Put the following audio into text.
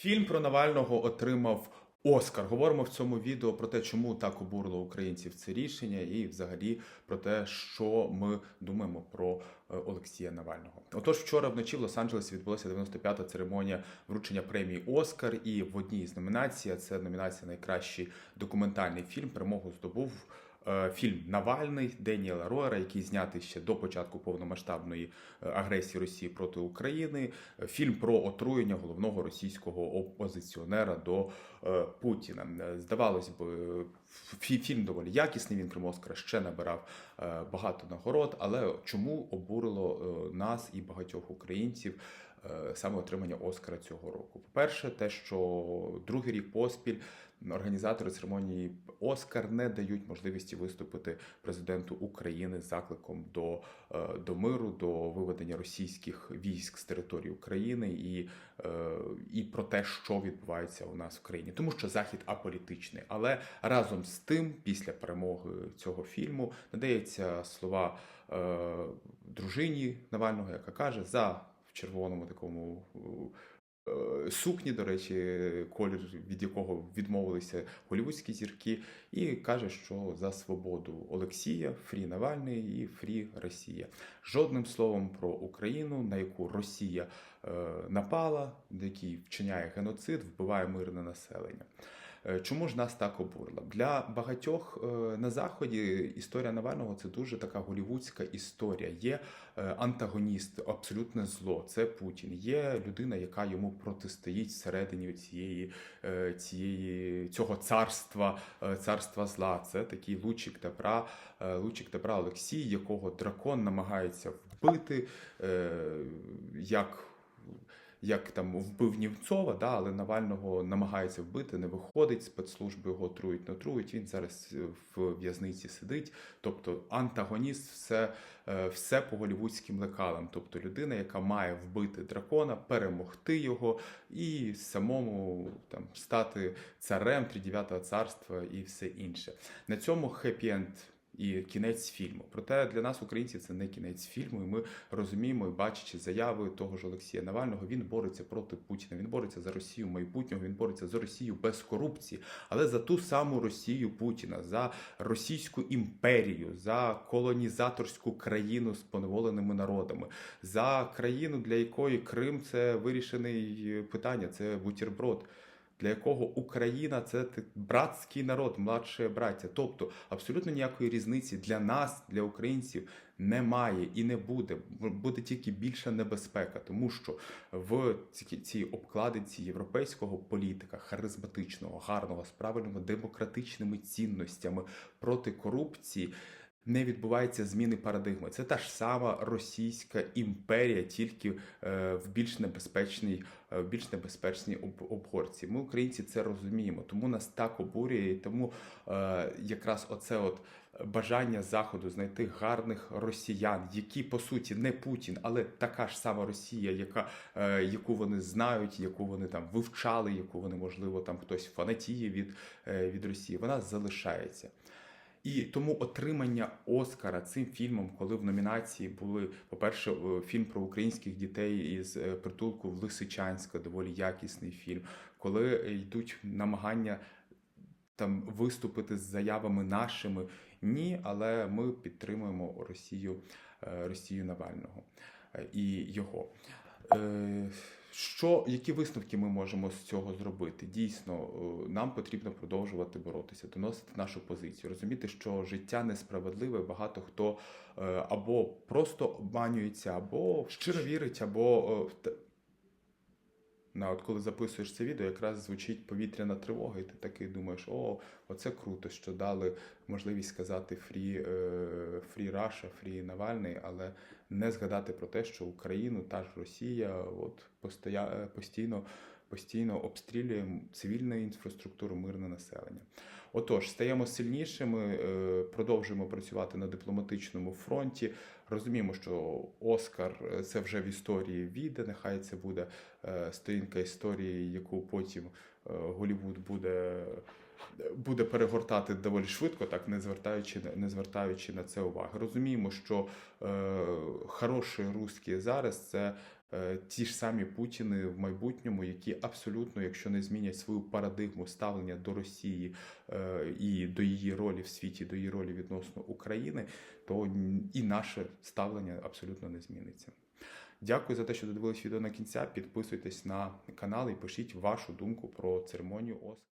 Фільм про Навального отримав Оскар. Говоримо в цьому відео про те, чому так обурило українців це рішення, і взагалі про те, що ми думаємо про е, Олексія Навального. Отож, вчора вночі в Лос-Анджелесі відбулася 95-та церемонія вручення премії Оскар. І в одній з номінацій, це номінація найкращий документальний фільм, перемогу здобув. Е, Фільм Навальний Деніела Роєра, який знятий ще до початку повномасштабної е, агресії Росії проти України. Е, Фільм про отруєння головного російського опозиціонера до Путіна. Здавалось би, фільм доволі якісний. Він крім Оскара ще набирав багато нагород. Але чому обурило нас і багатьох українців? Е, Саме отримання Оскара цього року. По-перше, те, що другий рік поспіль організатори церемонії Оскар не дають можливості виступити президенту України з закликом до, е, до миру, до виведення російських військ з території України і, е, і про те, що відбувається у нас в країні, тому що захід аполітичний. Але разом з тим, після перемоги цього фільму, надається слова дружині Навального, яка каже за в червоному такому. е, Сукні, до речі, колір, від якого відмовилися голівудські зірки, і каже, що за свободу Олексія, Фрі Навальний і Фрі Росія. Жодним словом про Україну, на яку Росія е, напала, який вчиняє геноцид, вбиває мирне населення. Е, Чому ж нас так обурило? Для багатьох е, на заході історія Навального це дуже така голівудська історія. Є е, антагоніст, абсолютне зло. Це Путін. Є людина, яка йому протистоїть всередині цієї, цієї цього царства, царства зла. Це такий лучик е, лучик добра Олексій, якого дракон намагається вбити. як як там вбив Німцова, да, але Навального намагається вбити, не виходить, спецслужби його трують, не трують. Він зараз е, в в'язниці сидить. Тобто антагоніст все, е, все по голівудським лекалам. Тобто людина, яка має вбити дракона, перемогти його і самому там стати царем тридев'ятого царства і все інше. На цьому хеппі-енд і кінець фільму. Проте для нас, українців, це не кінець фільму. І ми розуміємо і бачачи заяви того ж Олексія Навального, він бореться проти Путіна. Він бореться за Росію майбутнього. Він бореться за Росію без корупції, але за ту саму Росію Путіна, за Російську імперію, за колонізаторську країну з поневоленими народами, за країну, для якої Крим це вирішене питання, це бутерброд для якого Україна це братський народ, младше браття. Тобто абсолютно ніякої різниці для нас, для українців, немає і не буде. Буде тільки більша небезпека, тому що в ці- цій обкладинці європейського політика, харизматичного, гарного, з правильними демократичними цінностями проти корупції. Не відбувається зміни парадигми. Це та ж сама Російська імперія, тільки е, в більш небезпечній, е, в більш небезпечній об- обгорці. Ми, українці, це розуміємо, тому нас так обурює, і тому е, якраз оце от бажання заходу знайти гарних росіян, які по суті не Путін, але така ж сама Росія, яка е, яку вони знають, яку вони там вивчали, яку вони можливо там хтось фанатіє від, е, від Росії. Вона залишається. І тому отримання Оскара цим фільмом, коли в номінації були, по-перше, е, фільм про українських дітей із е, притулку в Лисичанська, доволі якісний фільм, коли е, йдуть намагання там виступити з заявами нашими. Ні, але ми підтримуємо Росію, Росію Навального і його. Що, які висновки ми можемо з цього зробити? Дійсно, е, нам потрібно продовжувати боротися, доносити нашу позицію, розуміти, що життя несправедливе. Багато хто е, або просто обманюється, або щиро вірить, або е, на, от коли записуєш це відео, якраз звучить повітряна тривога, і ти такий думаєш, о, оце круто, що дали можливість сказати фрі, фрі Раша, фрі Навальний, але не згадати про те, що Україну та ж Росія от постоя, постійно, постійно обстрілює цивільну інфраструктуру, мирне населення. Отож, стаємо сильнішими, е, продовжуємо працювати на дипломатичному фронті. Розуміємо, що Оскар е, це вже в історії війде. Нехай це буде е, сторінка історії, яку потім Голівуд буде. Буде перегортати доволі швидко, так не звертаючи не звертаючи на це уваги. Розуміємо, що е, хороші русські зараз це ті ж самі Путіни в майбутньому, які абсолютно, якщо не змінять свою парадигму ставлення до Росії е, і до її ролі в світі, до її ролі відносно України, то і наше ставлення абсолютно не зміниться. Дякую за те, що додивились відео на кінця. Підписуйтесь на канал і пишіть вашу думку про церемонію Оскар.